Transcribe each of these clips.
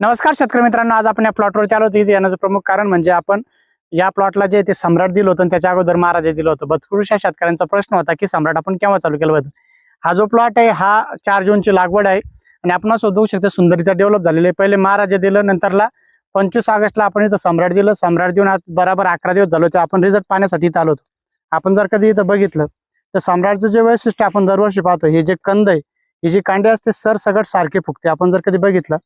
नमस्कार शेतकरी मित्रांनो आज आपण या प्लॉटवरती आलो होतो. येण्याचं प्रमुख कारण म्हणजे आपण या प्लॉटला जे ते सम्राट दिलं होतं आणि त्याच्या अगोदर महाराज दिलं होतं. बत्कृष या शेतकऱ्यांचा प्रश्न होता की सम्राट आपण केव्हा चालू केलं होतं? हा जो प्लॉट आहे हा चार जूनची लागवड आहे आणि आपण असं शकतो सुंदरीचा डेव्हलप झालेलं आहे. पहिले महाराज दिलं नंतरला पंचवीस ऑगस्टला आपण इथं सम्राट दिलं. सम्राट देऊन आज बराबर अकरा दिवस झालो होतो. आपण रिझल्ट पाहण्यासाठी इथं आलो होतो. आपण जर कधी इथं बघितलं तर सम्राटचं जे वैशिष्ट्य आपण दरवर्षी पाहतो हे जे कंद आहे ही जी कांडे असते सर सगळं सारखे फुगते. आपण जर कधी बघितलं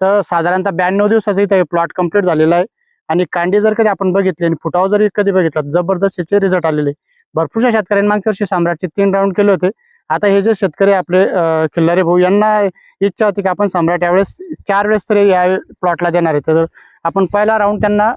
तर साधारणतः ब्याण्णव दिवसाचा इथे प्लॉट कंप्लीट झालेला आहे. आणि कांडी जर कधी आपण बघितली आणि फुटाव जरी कधी बघितलं जबरदस्त याचे रिझल्ट आलेले भरपूरशा शेतकऱ्यांनी मागच्या वर्षी सम्राटचे तीन राऊंड केले होते. आता हे जे शेतकरी आपले खिल्लारे भाऊ यांना इच्छा होती की आपण सम्राट यावेळेस चार वेळेस तरी या प्लॉटला देणार आहे तर आपण पहिला राऊंड त्यांना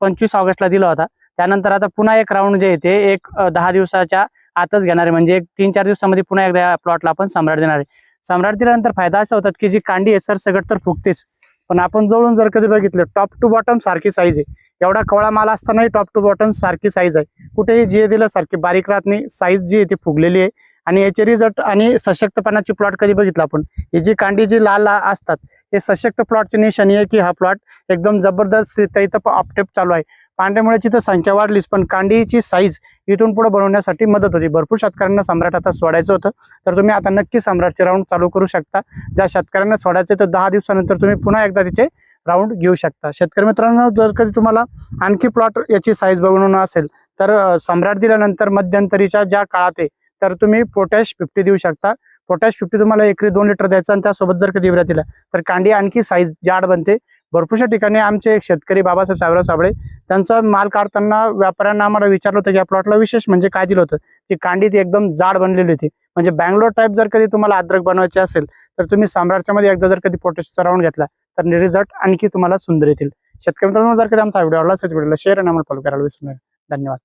पंचवीस ऑगस्टला दिला होता. त्यानंतर आता पुन्हा एक राऊंड जे आहे ते एक दहा दिवसाच्या आतच घेणार आहे. म्हणजे एक तीन चार दिवसामध्ये पुन्हा एकदा या प्लॉटला आपण सम्राट देणार आहे. सम्राट दिल्यानंतर फायदा असा होतात की जी कांडी आहे सर सगळं तर फुगतेच. पण आपण जवळून जर कधी बघितलं टॉप टू बॉटम सारखी साईज आहे. एवढा कवळा माल असतानाही टॉप टू बॉटम सारखी साईज आहे. कुठेही जे दिलं सारखी बारीक राहत नाही. साईज जी आहे ती फुगलेली आहे. आणि याचे रिझल्ट आणि सशक्तपणाची प्लॉट कधी बघितलं आपण? हे जी कांडी जी लाल ला- असतात हे सशक्त प्लॉटची निशाणी आहे की हा प्लॉट एकदम जबरदस्त इथं अपटेप चालू आहे. पांढऱ्यामुळेची तर संख्या वाढलीच पण कांडीची साईज इथून पुढे बनवण्यासाठी मदत होती. भरपूर शेतकऱ्यांना सम्राट आता सोडायचं होतं. तर तुम्ही आता नक्की सम्राटचे राऊंड चालू करू शकता. ज्या शेतकऱ्यांना सोडायचे तर दहा दिवसानंतर तुम्ही पुन्हा एकदा तिचे राऊंड घेऊ शकता. शेतकरी मित्रांनो जर कधी तुम्हाला आणखी प्लॉट याची साईज बघणं असेल तर सम्राट दिल्यानंतर मध्यंतरीच्या ज्या काळात आहे तर तुम्ही पोटॅश फिफ्टी देऊ शकता. पोटॅश फिफ्टी तुम्हाला एकरी दोन लिटर द्यायचं आणि त्यासोबत जर कधी दिला तर कांडी आणखी साईज जाड बनते. भरपूरशा ठिकाणी आमचे एक शेतकरी बाबासाहेब साहेबराव साबळे त्यांचा माल काढताना व्यापाऱ्यांना आम्हाला विचारलं होतं की या प्लॉटला विशेष म्हणजे काय दिलं होतं? ती कांडी ती एकदम जाड बनलेली होती. म्हणजे बँगलोर टाईप जर कधी तुम्हाला अद्रक बनवायचे असेल तर तुम्ही सम्राटच्यामध्ये एकदा जर कधी पोटेशन राऊंड घेतला तर रिझल्ट आणखी तुम्हाला सुंदर येतील. शेतकरी मित्रांनो जर कधी आमचा व्हिडिओ आवडला असेल व्हिडिओला शेअर आणि आम्हाला फॉलो करायला विसरू नका. धन्यवाद.